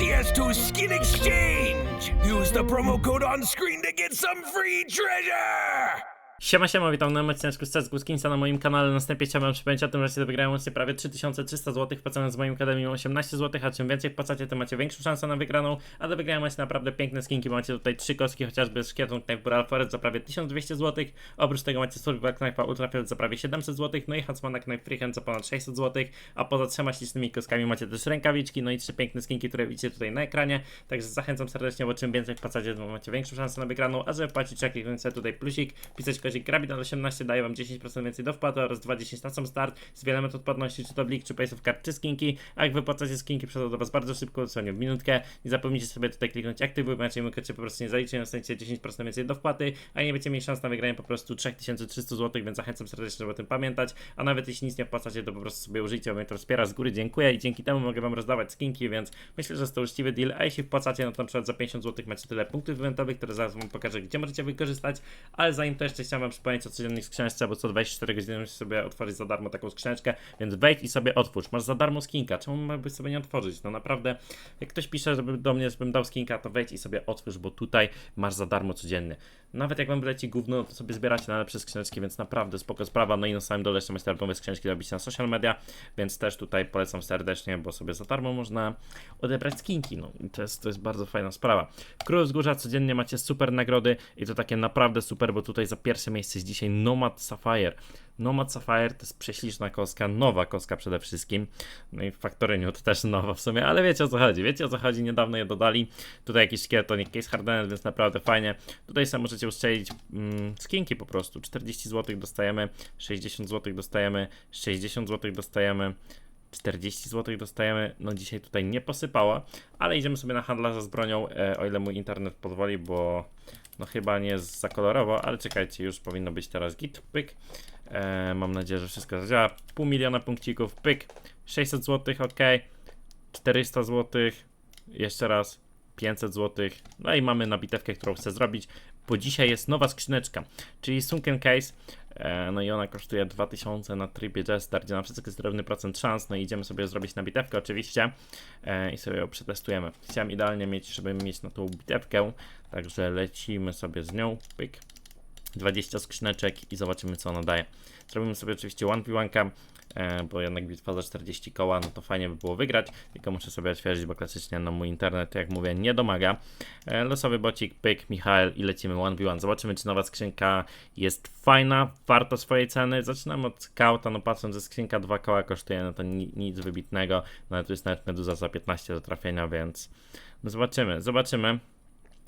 CS2 skin exchange. Use the promo code on screen to get some free treasure. Siema, siema, witam na odcinku z CSGO Skinsa na moim kanale. Następnie chciałbym przypomnieć o tym, że wygrają łącznie prawie 3300 zł, wpłacając z moim akademią 18 zł, a czym więcej wpłacacie, tym macie większą szansę na wygraną, a do wygrania macie naprawdę piękne skinki, macie tutaj trzy kostki, chociażby Szkieton Knife Bural Forest za prawie 1200 zł, oprócz tego macie Survival Knife'a Ultrafield za prawie 700 zł, no i Hatsmana Knife Freehand za ponad 600 zł, a poza trzema ślicznymi kostkami macie też rękawiczki, no i trzy piękne skinki, które widzicie tutaj na ekranie, także zachęcam serdecznie, bo czym więcej wpłacacie, tym macie większą szansę na wygraną, a żeby płacić, tutaj plusik, pisać kozik Grabit na 18 daje wam 10% więcej do wpłaty oraz 20 na sam start z wiele metod płatności, czy to blik, czy Pace of Card, czy skinki, a jak wypłacacie skinki, przychodzą do was bardzo szybko, dosłownie w minutkę, nie zapomnijcie sobie tutaj kliknąć aktywuj, bo inaczej mykacie po prostu nie zaliczy, dostaniecie 10% więcej do wpłaty, a nie będziecie mieli szans na wygranie po prostu 3300 zł, więc zachęcam serdecznie, żeby o tym pamiętać, a nawet jeśli nic nie wpłacacie, to po prostu sobie użyjcie, bo mnie to wspiera z góry, dziękuję i dzięki temu mogę wam rozdawać skinki, więc myślę, że jest to uczciwy deal, a jeśli wpłacacie, no to na przykład za 50 zł macie tyle punktów eventowych, które zaraz wam pokażę, gdzie możecie wykorzystać, ale zanim to jeszcze chciałem wam przypomnieć o codziennych skrzyneczce, bo co 24 godziny musisz sobie otworzyć za darmo taką skrzyneczkę, więc wejdź i sobie otwórz, masz za darmo skinka, czemu miałbyś sobie nie otworzyć, no naprawdę, jak ktoś pisze, żeby do mnie, żebym dał skinka, to wejdź i sobie otwórz, bo tutaj masz za darmo codziennie. Nawet jak wam wyleci gówno, to sobie zbieracie najlepsze skrzyneczki, więc naprawdę spoko sprawa. No i na samym dole jeszcze macie darmowe skrzyneczki robić na social media, więc też tutaj polecam serdecznie, bo sobie za darmo można odebrać skinki. No i to jest, to jest bardzo fajna sprawa. W Królu Wzgórza codziennie macie super nagrody i to takie naprawdę super, bo tutaj za pierwsze miejsce jest dzisiaj Nomad Sapphire. Nomad Sapphire to jest prześliczna kostka, nowa kostka przede wszystkim. No i Factoryniu to też nowa w sumie, ale wiecie o co chodzi. Wiecie o co chodzi, niedawno je dodali. Tutaj jakiś szkieletonik case hardener, więc naprawdę fajnie. Tutaj sam możecie uszczelić mm, skinki po prostu. 40 zł dostajemy, 60 zł dostajemy, 60 zł dostajemy. 40 zł dostajemy, no dzisiaj tutaj nie posypała, ale idziemy sobie na handlarza z bronią, e, o ile mój internet pozwoli, bo no chyba nie jest za kolorowo, ale czekajcie, już powinno być teraz git, pyk. E, mam nadzieję, że wszystko zadziała. Pół miliona punkcików, pyk. 600 zł, ok. 400 zł, jeszcze raz 500 zł. No i mamy nabitewkę, którą chcę zrobić, bo dzisiaj jest nowa skrzyneczka, czyli Sunken Case. E, no i ona kosztuje 2000 na trybie Jester, gdzie na wszystko jest drobny procent szans. No i idziemy sobie zrobić nabitewkę oczywiście e, i sobie ją przetestujemy. Chciałem idealnie mieć, żeby mieć na tą bitewkę, także lecimy sobie z nią, pyk. 20 skrzyneczek i zobaczymy co ona daje. Zrobimy sobie oczywiście 1v1, e, bo jednak bitwa za 40 koła, no to fajnie by było wygrać, tylko muszę sobie otwierdzić, bo klasycznie na mój internet, jak mówię, nie domaga. E, losowy bocik, pyk, Michael i lecimy 1v1. Zobaczymy, czy nowa skrzynka jest fajna, warta swojej ceny. Zaczynam od skauta, no patrząc, że skrzynka 2 koła kosztuje, no to ni nic wybitnego, no ale tu jest nawet meduza za 15 do trafienia, więc no zobaczymy, zobaczymy.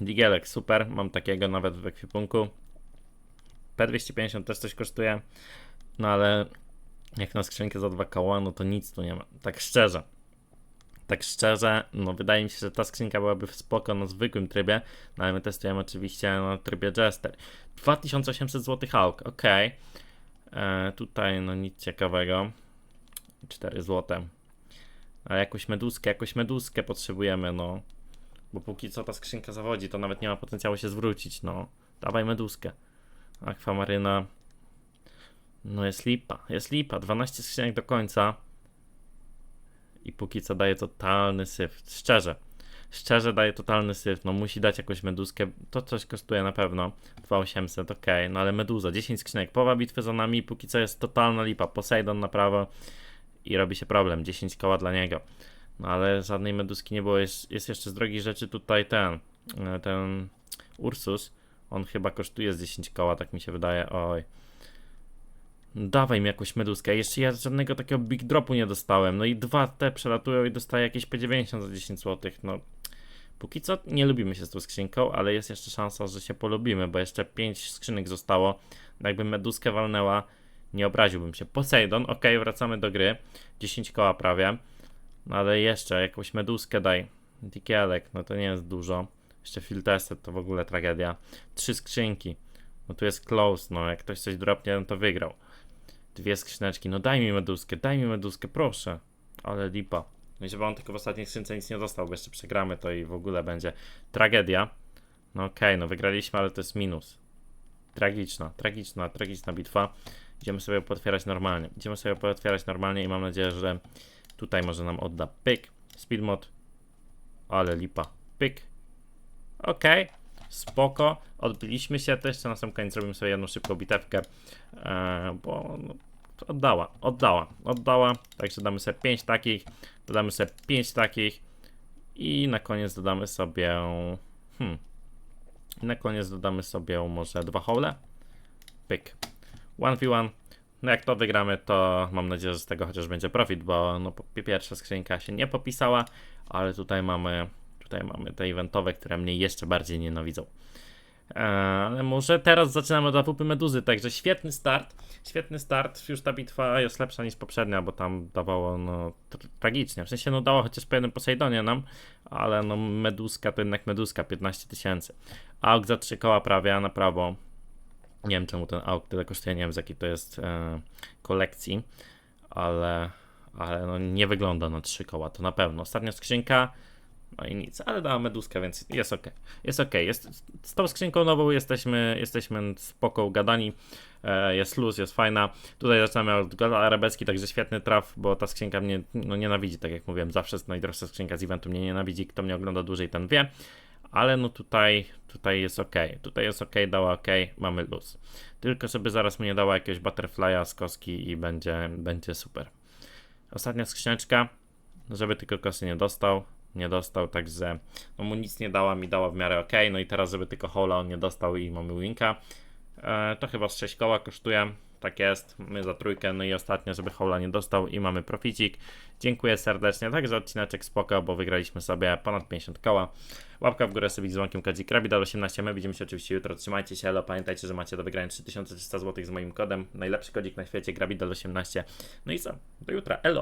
Digielek, super, mam takiego nawet w ekwipunku. P250 też coś kosztuje, no ale jak na skrzynkę za dwa koła, no to nic tu nie ma. Tak szczerze. Tak szczerze, no wydaje mi się, że ta skrzynka byłaby spoko na zwykłym trybie, no ale my testujemy oczywiście na trybie Jester. 2800 zł hałk, ok. E, tutaj no nic ciekawego. 4 zł. A jakąś meduskę, jakąś meduskę potrzebujemy, no. Bo póki co ta skrzynka zawodzi, to nawet nie ma potencjału się zwrócić, no. Dawaj meduskę. Akwamaryna. No jest lipa, jest lipa. 12 skrzynek do końca. I póki co daje totalny syf. Szczerze. Szczerze daje totalny syf. No musi dać jakąś meduskę. To coś kosztuje na pewno. 2800, ok. No ale meduza. 10 skrzynek. Połowa bitwy za nami. Póki co jest totalna lipa. Poseidon na prawo. I robi się problem. 10 koła dla niego. No ale żadnej meduski nie było. Jest, jest jeszcze z drogich rzeczy tutaj ten. e, Ten Ursus. On chyba kosztuje z 10 koła, tak mi się wydaje. Oj. Dawaj mi jakąś meduskę. Jeszcze ja żadnego takiego big dropu nie dostałem. No i dwa te przelatują i dostaję jakieś P90 za 10 zł. No. Póki co nie lubimy się z tą skrzynką, ale jest jeszcze szansa, że się polubimy, bo jeszcze 5 skrzynek zostało. Jakby meduskę walnęła, nie obraziłbym się. Poseidon, ok, wracamy do gry. 10 koła prawie. Ale jeszcze jakąś meduskę daj. Dikielek, no to nie jest dużo. Jeszcze field tested to w ogóle tragedia. Trzy skrzynki. No tu jest close, no jak ktoś coś dropnie, no to wygrał. Dwie skrzyneczki, no daj mi meduskę, daj mi meduskę, proszę. Ale lipa. No i on tylko w ostatniej skrzynce nic nie dostał, bo jeszcze przegramy to i w ogóle będzie tragedia. No okej, no wygraliśmy, ale to jest minus. Tragiczna, tragiczna, tragiczna bitwa. Idziemy sobie potwierać normalnie. Idziemy sobie potwierać normalnie i mam nadzieję, że tutaj może nam odda pyk. Speed mod. Ale lipa. Pyk. Okej. Spoko. Odbiliśmy się. Jeszcze na sam koniec zrobimy sobie jedną szybką bitewkę. E, bo no, oddała, oddała, oddała. Także damy sobie 5 takich. Dodamy sobie 5 takich. I na koniec dodamy sobie. Hmm. Na koniec dodamy sobie może dwa hole. Pyk. 1v1. No jak to wygramy, to mam nadzieję, że z tego chociaż będzie profit, bo no, pierwsza skrzynka się nie popisała, ale tutaj mamy, tutaj mamy te eventowe, które mnie jeszcze bardziej nienawidzą. Eee, Ale może teraz zaczynamy od AWP Meduzy, także świetny start, świetny start, już ta bitwa jest lepsza niż poprzednia, bo tam dawało no tr- tragicznie, w sensie no dało chociaż po jednym Posejdonie nam, ale no Meduska to jednak Meduska, 15 tysięcy. AUK za 3 koła prawie, a na prawo nie wiem czemu ten AUK tyle kosztuje, nie wiem z jakiej to jest e, kolekcji, ale, ale no nie wygląda na 3 koła, to na pewno. Ostatnia skrzynka, no i nic, ale dała meduskę, więc jest ok. Jest ok. Jest, z tą skrzynką nową jesteśmy, jesteśmy spoko ugadani. E, jest luz, jest fajna. Tutaj zaczynamy od arabeski, także świetny traf, bo ta skrzynka mnie no, nienawidzi, tak jak mówiłem, zawsze najdroższa skrzynka z eventu mnie nienawidzi. Kto mnie ogląda dłużej, ten wie. Ale no tutaj, tutaj jest ok. Tutaj jest ok, dała ok, mamy luz. Tylko żeby zaraz mu nie dała jakiegoś butterfly'a z koski i będzie, będzie super. Ostatnia skrzyneczka, żeby tylko kosy nie dostał. Nie dostał, także no mu nic nie dała, mi dała w miarę ok. No i teraz, żeby tylko hola on nie dostał i mamy winka. E, to chyba z 6 koła kosztuje. Tak jest, my za trójkę, no i ostatnio, żeby hola nie dostał i mamy proficik. Dziękuję serdecznie, także odcineczek spoko, bo wygraliśmy sobie ponad 50 koła. Łapka w górę sobie z dzwonkiem kodzik Rabidal 18, my widzimy się oczywiście jutro, trzymajcie się, ale pamiętajcie, że macie do wygrania 3300 zł z moim kodem. Najlepszy kodzik na świecie, Grabidal 18. No i co, do jutra, elo!